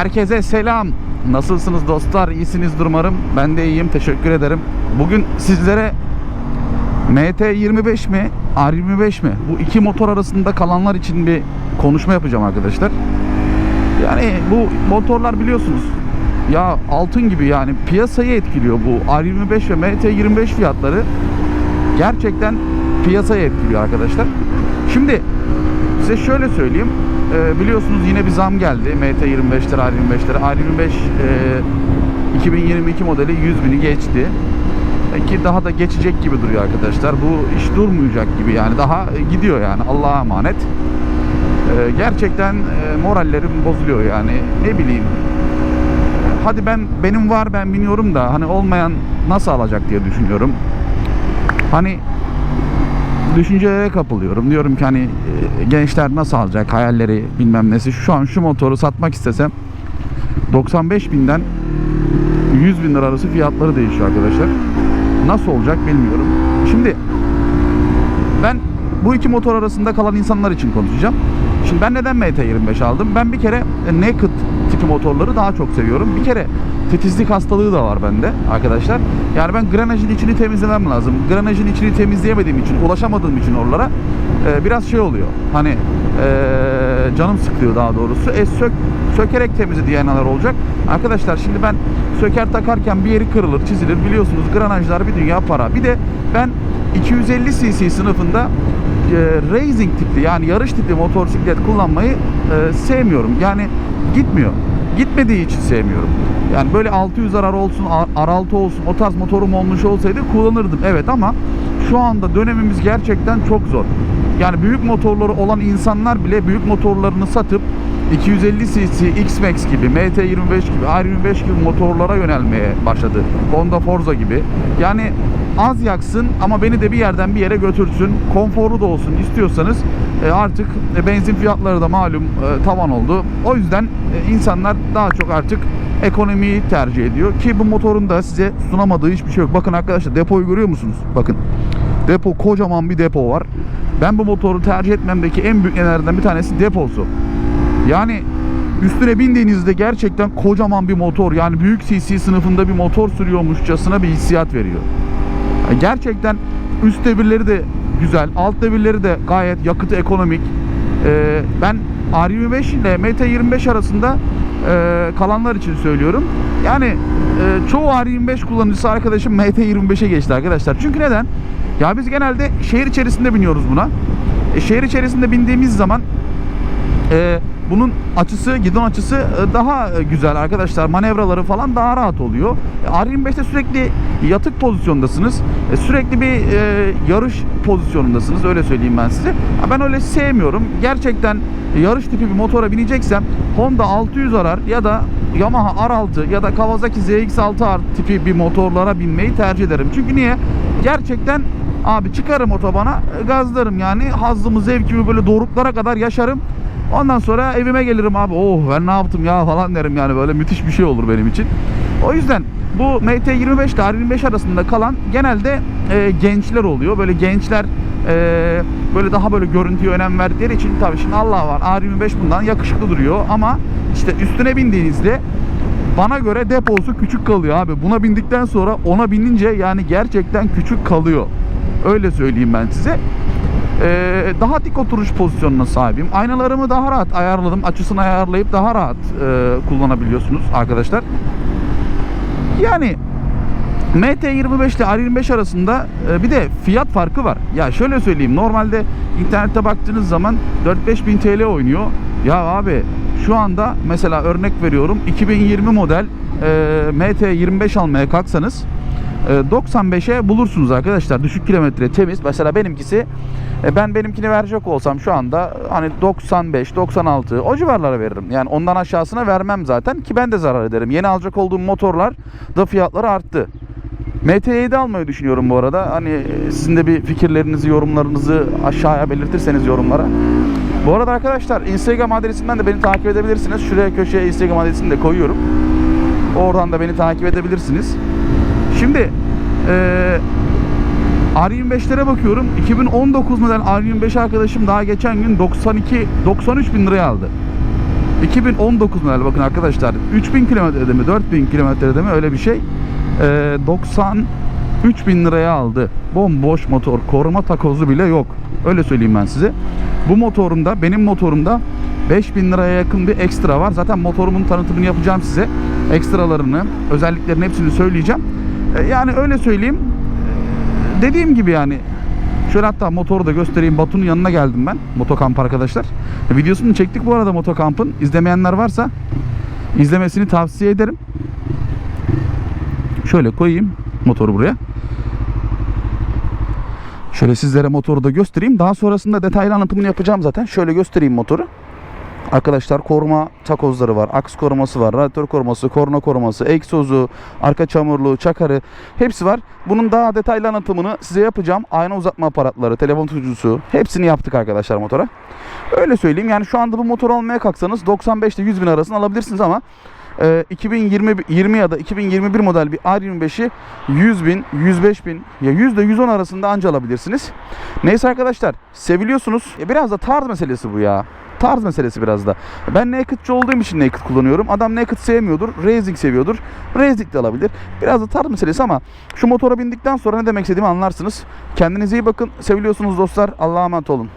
Herkese selam. Nasılsınız dostlar? İyisinizdir umarım. Ben de iyiyim. Teşekkür ederim. Bugün sizlere MT25 mi, R25 mi? Bu iki motor arasında kalanlar için bir konuşma yapacağım arkadaşlar. Yani bu motorlar biliyorsunuz ya altın gibi yani piyasayı etkiliyor bu R25 ve MT25 fiyatları gerçekten piyasayı etkiliyor arkadaşlar. Şimdi size şöyle söyleyeyim. Ee, biliyorsunuz yine bir zam geldi MT25'lere, R25'lere. R25 e, 2022 modeli 100 bini geçti. E, Ki daha da geçecek gibi duruyor arkadaşlar. Bu iş durmayacak gibi yani daha e, gidiyor yani Allah'a emanet. Ee, gerçekten e, morallerim bozuluyor yani ne bileyim. Hadi ben benim var ben biniyorum da hani olmayan nasıl alacak diye düşünüyorum. Hani düşüncelere kapılıyorum. Diyorum ki hani e, gençler nasıl alacak hayalleri bilmem nesi. Şu an şu motoru satmak istesem 95 binden 100 bin lira arası fiyatları değişiyor arkadaşlar. Nasıl olacak bilmiyorum. Şimdi ben bu iki motor arasında kalan insanlar için konuşacağım. Şimdi ben neden MT25 aldım? Ben bir kere naked tipi motorları daha çok seviyorum. Bir kere titizlik hastalığı da var bende arkadaşlar. Yani ben granajın içini temizlemem lazım. Granajın içini temizleyemediğim için, ulaşamadığım için oralara e, biraz şey oluyor. Hani e, canım sıkılıyor daha doğrusu. E sök, sökerek temizle diyenler olacak. Arkadaşlar şimdi ben söker takarken bir yeri kırılır, çizilir. Biliyorsunuz granajlar bir dünya para. Bir de ben 250 cc sınıfında e, racing tipli yani yarış tipli motosiklet kullanmayı e, sevmiyorum. Yani gitmiyor. Gitmediği için sevmiyorum. Yani böyle 600 arar olsun, R6 olsun o tarz motorum olmuş olsaydı kullanırdım. Evet ama şu anda dönemimiz gerçekten çok zor. Yani büyük motorları olan insanlar bile büyük motorlarını satıp 250 cc X-Max gibi, MT25 gibi, R25 gibi motorlara yönelmeye başladı. Honda Forza gibi. Yani az yaksın ama beni de bir yerden bir yere götürsün. Konforlu da olsun istiyorsanız e, artık e, benzin fiyatları da malum e, tavan oldu. O yüzden insanlar daha çok artık ekonomiyi tercih ediyor. Ki bu motorun da size sunamadığı hiçbir şey yok. Bakın arkadaşlar depoyu görüyor musunuz? Bakın. Depo kocaman bir depo var. Ben bu motoru tercih etmemdeki en büyük nedenlerden bir tanesi deposu. Yani üstüne bindiğinizde gerçekten kocaman bir motor yani büyük cc sınıfında bir motor sürüyormuşçasına bir hissiyat veriyor. Gerçekten üst devirleri de güzel, alt devirleri de gayet yakıtı ekonomik. Ee, ben R25 ile MT25 arasında e, kalanlar için söylüyorum. Yani e, çoğu R25 kullanıcısı arkadaşım MT25'e geçti arkadaşlar. Çünkü neden? Ya biz genelde şehir içerisinde biniyoruz buna. E, şehir içerisinde bindiğimiz zaman e, bunun açısı, gidon açısı e, daha e, güzel arkadaşlar. Manevraları falan daha rahat oluyor. E, R25'te sürekli yatık pozisyondasınız. Sürekli bir yarış pozisyonundasınız. Öyle söyleyeyim ben size. Ben öyle sevmiyorum. Gerçekten yarış tipi bir motora bineceksem Honda 600 arar ya da Yamaha R6 ya da Kawasaki ZX6R tipi bir motorlara binmeyi tercih ederim. Çünkü niye? Gerçekten abi çıkarım otobana gazlarım yani hazzımı zevkimi böyle doruklara kadar yaşarım. Ondan sonra evime gelirim abi. Oh ben ne yaptım ya falan derim yani böyle müthiş bir şey olur benim için. O yüzden bu MT25 ile R25 arasında kalan genelde e, gençler oluyor. Böyle gençler e, böyle daha böyle görüntüye önem verdikleri için tabii şimdi Allah var R25 bundan yakışıklı duruyor ama işte üstüne bindiğinizde bana göre deposu küçük kalıyor abi. Buna bindikten sonra ona binince yani gerçekten küçük kalıyor. Öyle söyleyeyim ben size. Ee, daha dik oturuş pozisyonuna sahibim. Aynalarımı daha rahat ayarladım. Açısını ayarlayıp daha rahat e, kullanabiliyorsunuz arkadaşlar. Yani MT25 ile R25 arasında e, bir de fiyat farkı var. Ya şöyle söyleyeyim. Normalde internette baktığınız zaman 4-5 bin TL oynuyor. Ya abi şu anda mesela örnek veriyorum 2020 model e, MT25 almaya kalksanız 95'e bulursunuz arkadaşlar. Düşük kilometre temiz. Mesela benimkisi e, ben benimkini verecek olsam şu anda hani 95, 96 o civarlara veririm. Yani ondan aşağısına vermem zaten ki ben de zarar ederim. Yeni alacak olduğum motorlar da fiyatları arttı. MT7 almayı düşünüyorum bu arada. Hani e, sizin de bir fikirlerinizi, yorumlarınızı aşağıya belirtirseniz yorumlara. Bu arada arkadaşlar Instagram adresimden de beni takip edebilirsiniz. Şuraya köşeye Instagram adresini de koyuyorum. Oradan da beni takip edebilirsiniz. Şimdi eee R25'lere bakıyorum. 2019 model R25 arkadaşım daha geçen gün 92 93 bin liraya aldı. 2019 model bakın arkadaşlar. 3000 kilometrede mi 4000 kilometrede mi öyle bir şey. Ee, 93 bin liraya aldı. Bomboş motor koruma takozu bile yok. Öyle söyleyeyim ben size. Bu motorumda benim motorumda 5000 liraya yakın bir ekstra var. Zaten motorumun tanıtımını yapacağım size. Ekstralarını özelliklerini hepsini söyleyeceğim. Ee, yani öyle söyleyeyim dediğim gibi yani Şöyle hatta motoru da göstereyim. Batu'nun yanına geldim ben. Motokamp arkadaşlar. E, Videosunu çektik bu arada motokampın. İzlemeyenler varsa izlemesini tavsiye ederim. Şöyle koyayım motoru buraya. Şöyle sizlere motoru da göstereyim. Daha sonrasında detaylı anlatımını yapacağım zaten. Şöyle göstereyim motoru. Arkadaşlar koruma takozları var. Aks koruması var. Radyatör koruması, korna koruması, egzozu, arka çamurluğu, çakarı hepsi var. Bunun daha detaylı anlatımını size yapacağım. Ayna uzatma aparatları, telefon tutucusu hepsini yaptık arkadaşlar motora. Öyle söyleyeyim yani şu anda bu motor almaya kalksanız 95 ile 100 bin arasını alabilirsiniz ama e, 2020 20 ya da 2021 model bir R25'i 100 bin, 105 bin ya %110 arasında anca alabilirsiniz. Neyse arkadaşlar seviliyorsunuz. E, biraz da tarz meselesi bu ya. Tarz meselesi biraz da. Ben naked'çı olduğum için naked kullanıyorum. Adam naked sevmiyordur. Racing seviyordur. Racing de alabilir. Biraz da tarz meselesi ama şu motora bindikten sonra ne demek istediğimi anlarsınız. Kendinize iyi bakın. Seviliyorsunuz dostlar. Allah'a emanet olun.